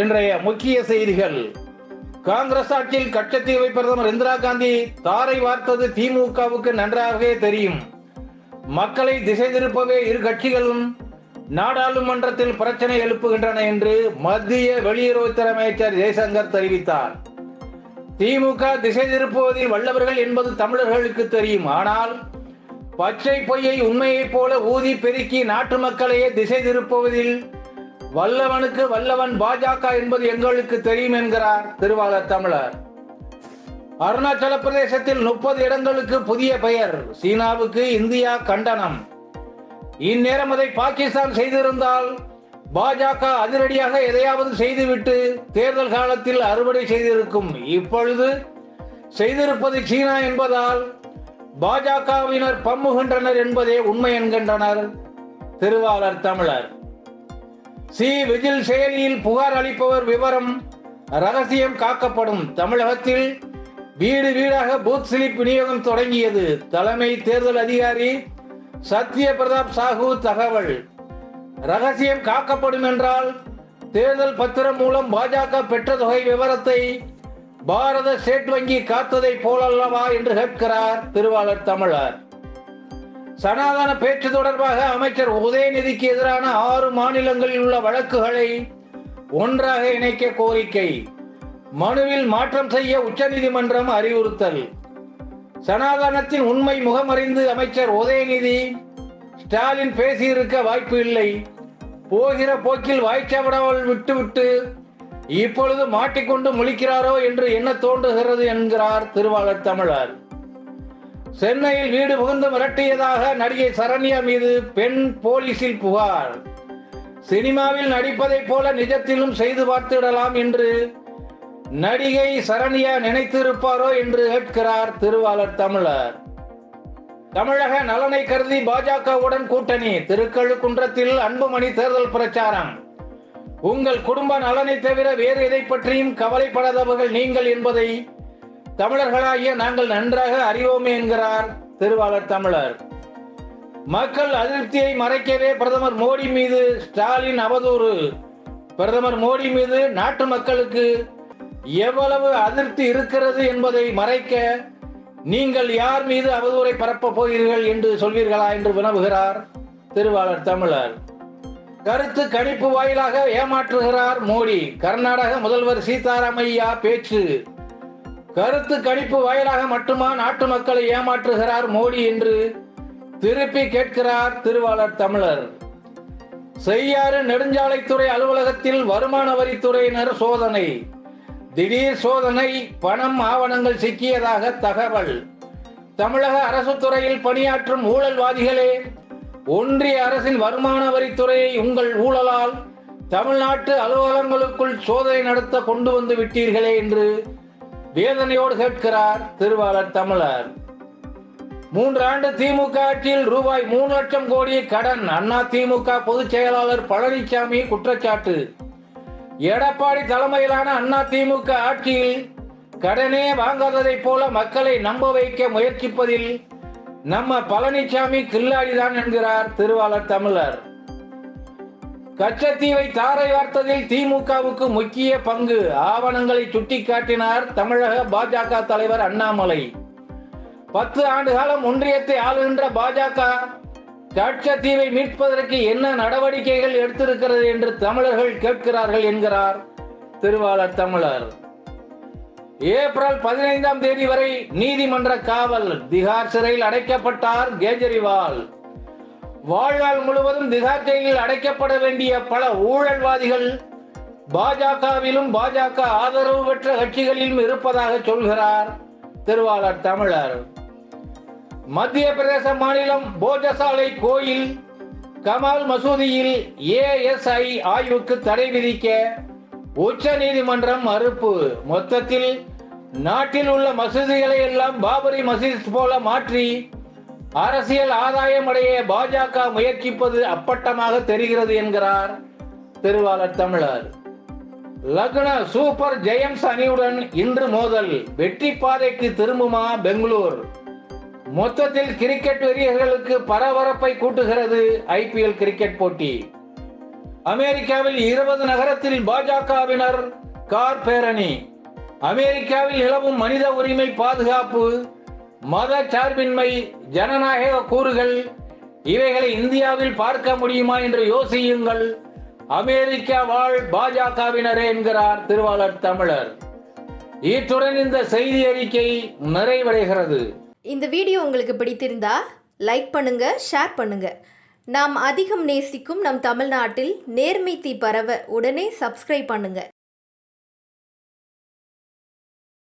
இன்றைய முக்கிய செய்திகள். காங்கிரஸ் ஆட்சியில் கட்சத்தீவை பிரதமர் இந்திரா காந்தி தாரை வார்த்தது திமுகவுக்கு நன்றாகவே தெரியும். மக்களை திசை திருப்பவே இரு கட்சிகளும் நாடாளுமன்றத்தில் பிரச்சனை எழுப்புகின்றன என்று மத்திய வெளியுறவுத்துறை அமைச்சர் ஜெய்சங்கர் தெரிவித்தார். திமுக திசை திருப்புவதில் வல்லவர்கள் என்பது தமிழர்களுக்கு தெரியும். ஆனால் பச்சை பொய்யை உண்மையைப் போல ஊதி பெருக்கி நாட்டு மக்களையே திசை திருப்புவதில் வல்லவனுக்கு வல்லவன் பாஜக என்பது எங்களுக்கு தெரியும் என்கிறார் திருவாளர் தமிழர். அருணாச்சல பிரதேசத்தில் முப்பது இடங்களுக்கு புதிய பெயர் சீனாவுக்கு இந்தியா கண்டனம். இந்நேரம் அதை பாகிஸ்தான் செய்திருந்தால் பாஜக அதிரடியாக எதையாவது செய்துவிட்டு தேர்தல் காலத்தில் அறுவடை செய்திருக்கும். இப்பொழுது செய்திருப்பது சீனா என்பதால் பாஜகவினர் பம்முகின்றனர் என்பதே உண்மை என்கின்றனர் திருவாளர் தமிழர். சி. விஜில் செயலியில் புகார் அளிப்பவர் விவரம் ரகசியம் காக்கப்படும். தமிழகத்தில் வீடு வீடாக பூத் ஸ்லிப் விநியோகம் தொடங்கியது. தலைமை தேர்தல் அதிகாரி சத்ய பிரதாப் சாஹூ தகவல். ரகசியம் காக்கப்படும் என்றால் தேர்தல் பத்திரம் மூலம் பாஜக பெற்ற தொகை விவரத்தை பாரத ஸ்டேட் வங்கி காத்ததை போலல்லவா என்று கேட்கிறார் திருவாளர் தமிழர். சனாதன பேச்சு தொடர்பாக அமைச்சர் உதயநிதிக்கு எதிரான ஆறு மாநிலங்களில் உள்ள வழக்குகளை ஒன்றாக இணைக்க கோரிக்கை. மனுவில் மாற்றம் செய்ய உச்சநீதிமன்றம் அறிவுறுத்தல். சனாதனத்தின் உண்மை முகமறிந்து அமைச்சர் உதயநிதி ஸ்டாலின் பேசியிருக்க வாய்ப்பு இல்லை. போகிற போக்கில் வாய்ச்சவிடாமல் விட்டுவிட்டு இப்பொழுது மாட்டிக்கொண்டு முழிக்கிறாரோ என்று என்ன தோன்றுகிறது என்கிறார் திருவாளர் தமிழர். சென்னையில் வீடு புகுந்து மிரட்டியதாக நடிகை சரண்யா மீது பெண் போலீசில் புகார். சினிமாவில் நடிப்பதைப் போல நிஜத்திலும் செய்து பார்த்துவிடலாம் என்று நடிகை சரண்யா நினைத்திருப்பாரோ என்று கேட்கிறார் திருவாளர் தமிழர். தமிழக நலனை கருதி பாஜகவுடன் கூட்டணி திருக்கழுக்குன்றத்தில் அன்புமணி தேர்தல் பிரச்சாரம். உங்கள் குடும்ப நலனை தவிர வேறு எதை பற்றியும் கவலைப்படாதவர்கள் நீங்கள் என்பதை தமிழர்களாகிய நாங்கள் நன்றாக அறிவோமே என்கிறார் திருவாளர் தமிழர். மக்கள் அதிருப்தியை மறைக்கவே பிரதமர் மோடி மீது ஸ்டாலின் அவதூறு. பிரதமர் மோடி மீது நாட்டு மக்களுக்கு எவ்வளவு அதிருப்தி இருக்கிறது என்பதை மறைக்க நீங்கள் யார் மீது அவதூறை பரப்ப போகிறீர்கள் என்று சொல்வீர்களா என்று வினவுகிறார் திருவாளர் தமிழர். கருத்து கணிப்பு வாயிலாக ஏமாற்றுகிறார் மோடி. கர்நாடக முதல்வர் சீதாராமையா பேச்சு. கருத்து கணிப்பு வாயிலாக மட்டுமா நாட்டு மக்களை ஏமாற்றுகிறார் மோடி என்று திருப்பி கேட்கிறார் திருவாளர் தமிழர். செய்யாறு நெடுஞ்சாலைத்துறை அலுவலகத்தில் வருமான வரித்துறையினர் சோதனை. திடீர் சோதனை பணம் ஆவணங்கள் சிக்கியதாக தகவல். தமிழக அரசு துறையில் பணியாற்றும் ஊழல்வாதிகளே ஒன்றிய அரசின் வருமான வரித்துறையை உங்கள் ஊழலால் தமிழ்நாட்டு அலுவலகங்களுக்குள் சோதனை நடத்த கொண்டு வந்து விட்டீர்களே என்று வேதனையோடு கேட்கிறார் திருவாளர் தமிழர். மூன்று ஆண்டு திமுக ஆட்சியில் ரூபாய் மூணு லட்சம் கோடி கடன். அண்ணா திமுக பொதுச் செயலாளர் பழனிசாமி குற்றச்சாட்டு. எடப்பாடி தலைமையிலான அண்ணா திமுக ஆட்சியில் கடனே வாங்காததைப் போல மக்களை நம்ப வைக்க முயற்சிப்பதில் நம்ம பழனிசாமி கில்லாடிதான் என்கிறார் திருவாளர் தமிழர். கச்சத்தீவை தாரை வார்த்ததில் திமுகவுக்கு முக்கிய பங்கு. ஆவணங்களை சுட்டிக்காட்டினார் தமிழக பாஜக தலைவர் அண்ணாமலை. பத்து ஆண்டு காலம் ஒன்றியத்தை ஆளுகின்ற பாஜக கச்சத்தீவை மீட்பதற்கு என்ன நடவடிக்கைகள் எடுத்திருக்கிறது என்று தமிழர்கள் கேட்கிறார்கள் என்கிறார் திருவாளர் தமிழர். ஏப்ரல் பதினைந்தாம் தேதி வரை நீதிமன்ற காவல் திகார் சிறையில் அடைக்கப்பட்டார் கேஜரிவால். வாழ்நாள் முழுவதும் திகார் ஜெயிலில் அடைக்கப்பட வேண்டிய பல ஊழல்வாதிகள் பாஜகவிலும் பாஜக ஆதரவு பெற்ற கட்சிகளிலும் இருப்பதாக சொல்கிறார் திருவாளர் தமிழர். மத்திய பிரதேச மாநிலம் போஜசாலை கோயில் கமால் மசூதியில் ஏஎஸ்ஐ ஆய்வுக்கு தடை விதிக்க உச்ச நீதிமன்றம் மறுப்பு. மொத்தத்தில் நாட்டில் உள்ள மசூதிகளை எல்லாம் பாபரி மசீத் போல மாற்றி அரசியல் ஆதாயம் அடைய பாஜக முயற்சிப்பது அப்பட்டமாக தெரிகிறது என்கிறார் திருவாளர் தமிழர். லக்ன சூப்பர் ஜெயம்ஸ் அணியுடன் இன்று மோதல். வெற்றி பாதைக்கு திரும்புமா பெங்களூர்? மொத்தத்தில் கிரிக்கெட் வெறியர்களுக்கு பரபரப்பை கூட்டுகிறது ஐபிஎல் கிரிக்கெட் போட்டி. அமெரிக்காவில் இருபது நகரத்தில் பாஜகவினர் கார் பேரணி. அமெரிக்காவில் நிலவும் மனித உரிமை பாதுகாப்பு. மத சார்பின்மை ஜனநாயக கூறுகள் இவைகளை இந்தியாவில் பார்க்க முடியுமா என்று யோசியுங்கள். அமெரிக்கா வாழ் பாஜகவினரே என்கிறார் திருவாளர் தமிழர். இத்துடன் இந்த செய்தி அறிக்கை நிறைவடைகிறது. இந்த வீடியோ உங்களுக்கு பிடித்திருந்தா லைக் பண்ணுங்க ஷேர் பண்ணுங்க. நாம் அதிகம் நேசிக்கும் நம் தமிழ்நாட்டில் நேர்மை தீ பரவ உடனே சப்ஸ்கிரைப் பண்ணுங்க.